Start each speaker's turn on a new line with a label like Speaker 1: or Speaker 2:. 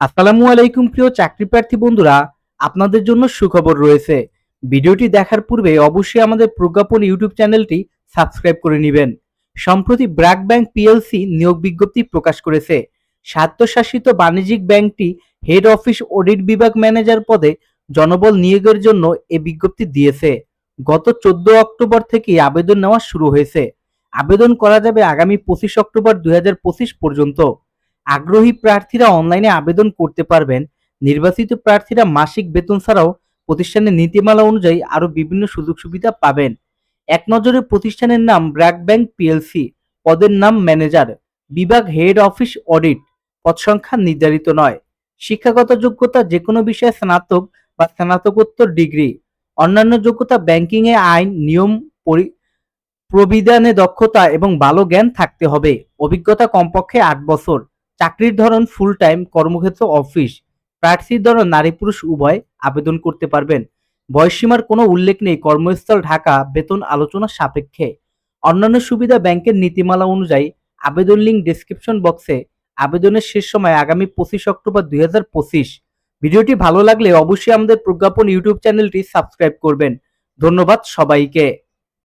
Speaker 1: আসসালামু আলাইকুম প্রিয় চাকরি প্রার্থী বন্ধুরা, আপনাদের জন্য সুখবর রয়েছে। ভিডিওটি দেখার পূর্বে অবশ্যই আমাদের প্রজ্ঞাপন ইউটিউব চ্যানেলটি সাবস্ক্রাইব করে নেবেন। সম্প্রতি ব্র্যাক ব্যাংক পিএলসি নিয়োগ বিজ্ঞপ্তি প্রকাশ করেছে। স্বায়ত্তশাসিত বাণিজ্যিক ব্যাংকটি হেড অফিস অডিট বিভাগ ম্যানেজার পদে জনবল নিয়োগের জন্য এ বিজ্ঞপ্তি দিয়েছে। গত চোদ্দ অক্টোবর থেকে আবেদন নেওয়া শুরু হয়েছে। আবেদন করা যাবে আগামী পঁচিশ অক্টোবর দুই হাজার পঁচিশ পর্যন্ত। আগ্রহী প্রার্থীরা অনলাইনে আবেদন করতে পারবেন। নির্বাচিত প্রার্থীরা মাসিক বেতন ছাড়াও প্রতিষ্ঠানের নীতিমালা অনুযায়ী আরও বিভিন্ন সুযোগ সুবিধা পাবেন। এক নজরে প্রতিষ্ঠানের নাম ব্র্যাক ব্যাংক পিএলসি, পদের নাম ম্যানেজার, বিভাগ হেড অফিস অডিট, পদ সংখ্যা নির্ধারিত নয়। শিক্ষাগত যোগ্যতা যে কোনো বিষয়ে স্নাতক বা স্নাতকোত্তর ডিগ্রি, অন্যান্য যোগ্যতা ব্যাংকিংয়ে আইন, নিয়ম, পরি, প্রবিধানে দক্ষতা এবং ভালো জ্ঞান থাকতে হবে। অভিজ্ঞতা কমপক্ষে আট বছর। চাকরির ধরন ফুল টাইম কর্মক্ষেত্র অফিস প্রার্থীর ধরন নারী পুরুষ উভয় আবেদন করতে পারবেন। বয়সসীমার কোনো উল্লেখ নেই, কর্মস্থল ঢাকা, বেতন আলোচনা সাপেক্ষে। অন্যান্য সুবিধা ব্যাংকের নীতিমালা অনুযায়ী আবেদন লিঙ্ক ডেসক্রিপশন বক্সে আবেদনের শেষ সময় আগামী পঁচিশ অক্টোবর দুই হাজার পঁচিশ। ভিডিওটি ভালো লাগলে অবশ্যই আমাদের প্রজ্ঞাপন ইউটিউব চ্যানেলটি সাবস্ক্রাইব করবেন। ধন্যবাদ সবাইকে।